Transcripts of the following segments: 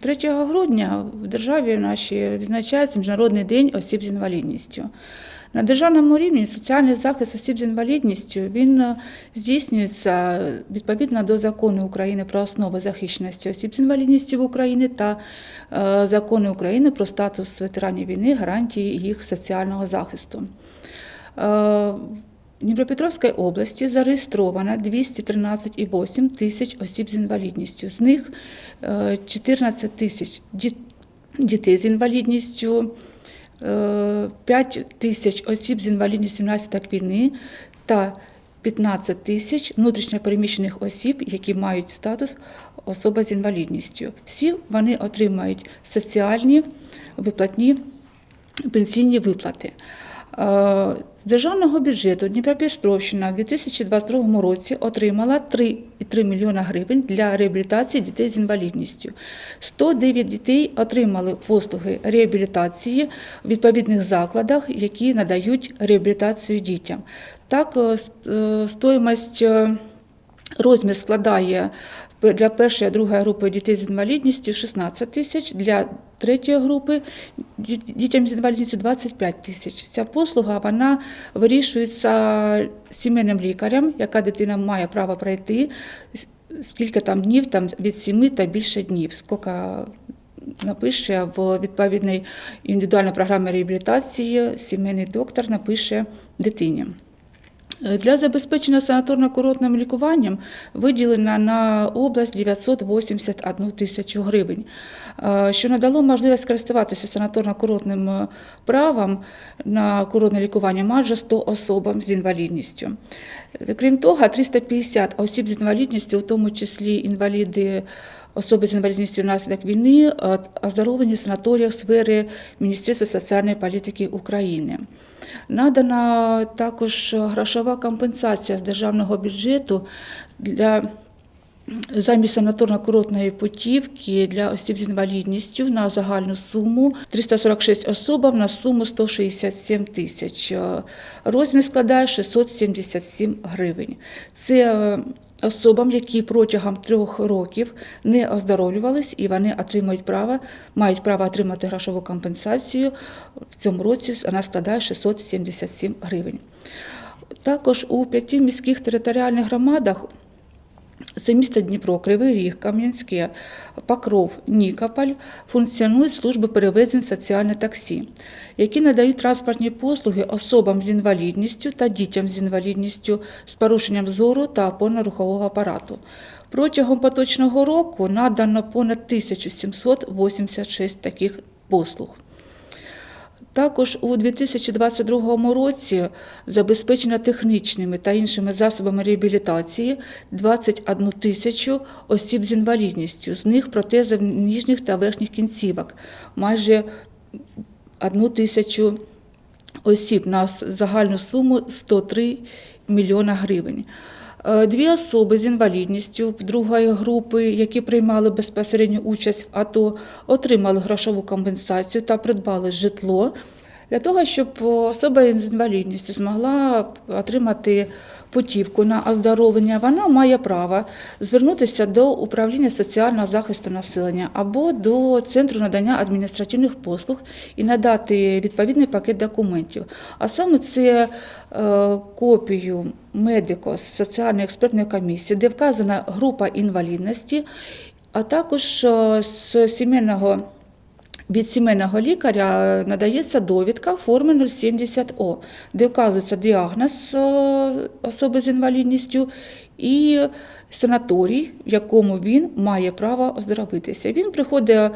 3 грудня в державі нашій відзначається Міжнародний день осіб з інвалідністю. На державному рівні соціальний захист осіб з інвалідністю він е, здійснюється відповідно до закону України про основи захищеності осіб з інвалідністю в Україні та е, закону України про статус ветеранів війни, гарантії їх соціального захисту. Е, В Дніпропетровській області зареєстровано 213,8 тисяч осіб з інвалідністю. З них е, 14 тисяч дітей з інвалідністю, е, 5 тисяч осіб з інвалідністю внаслідок війни та 15 тисяч внутрішньопереміщених осіб, які мають статус особа з інвалідністю. Всі вони отримають соціальні виплатні пенсійні виплати. Е, З державного бюджету Дніпропетровщина в 2022 році отримала 3,3 мільйона гривень для реабілітації дітей з інвалідністю. 109 дітей отримали послуги реабілітації в відповідних закладах, які надають реабілітацію дітям. Так, е, е, стоїмость Розмір складає для першої, другої групи дітей з інвалідністю 16 тисяч, для третьої групи дітям з інвалідністю 25 тисяч. Ця послуга вона вирішується сімейним лікарем, яка дитина має право пройти, скільки там днів, там від 7 та більше днів, скільки напише в відповідній індивідуальній програмі реабілітації, сімейний доктор напише дитині. Для забезпечення санаторно-курортним лікуванням виділено на область 981 тисячу гривень, е, що надало можливість користуватися санаторно-курортним е, правом на курортне лікування майже 100 особам з інвалідністю. Е, Крім того, 350 осіб з інвалідністю, у тому числі інваліди. Особи з інвалідністю внаслідок війни е, оздоровлені в санаторіях сфери Міністерства соціальної політики України. Надана також грошова компенсація з державного бюджету для замість санаторно-курортної путівки для осіб з інвалідністю на загальну суму 346 особам на суму 167 тисяч. Розмір складає 677 гривень. Це е, особам, які протягом трьох років не оздоровлювались, і вони отримують право, мають право отримати грошову компенсацію. В цьому році вона складає 677 гривень. Також у п'яти міських територіальних громадах це місто Дніпро, Кривий Ріг, Кам'янське, Покров, Нікополь функціонують служби перевезень соціальне таксі, які надають транспортні послуги особам з інвалідністю та дітям з інвалідністю з порушенням зору та опорно-рухового апарату. Протягом поточного року надано понад 1786 таких послуг. Також у 2022 році забезпечено технічними та іншими засобами реабілітації 21 тисячу осіб з інвалідністю, з них протези ніжніх та верхніх кінцівок, майже 1 тисячу осіб на загальну суму 103 мільйона гривень. Е, Дві особи з інвалідністю другої групи, які приймали безпосередню участь в АТО, отримали грошову компенсацію та придбали житло для того, щоб особа з інвалідністю змогла отримати путівку на оздоровлення. Вона має право звернутися до управління соціального захисту населення або до центру надання адміністративних послуг і надати відповідний пакет документів. А саме це е, копію медико соціальної експертної комісії, де вказана група інвалідності, а також е, з сімейного. Від сімейного лікаря надається довідка форми 070О, де вказується діагноз е, особи з інвалідністю і санаторій, в якому він має право оздоровитися. Він приходить в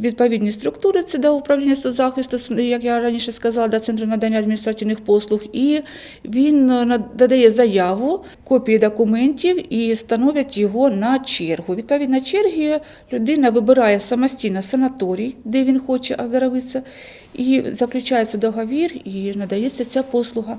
відповідні структури, це до управління соцзахисту, як я раніше сказала, до центру надання адміністративних послуг, і він е, надає заяву, копії документів і становить його на чергу. Відповідно черги людина вибирає самостійно санаторій, де він хоче оздоровитися, і заключається договір і надається ця послуга.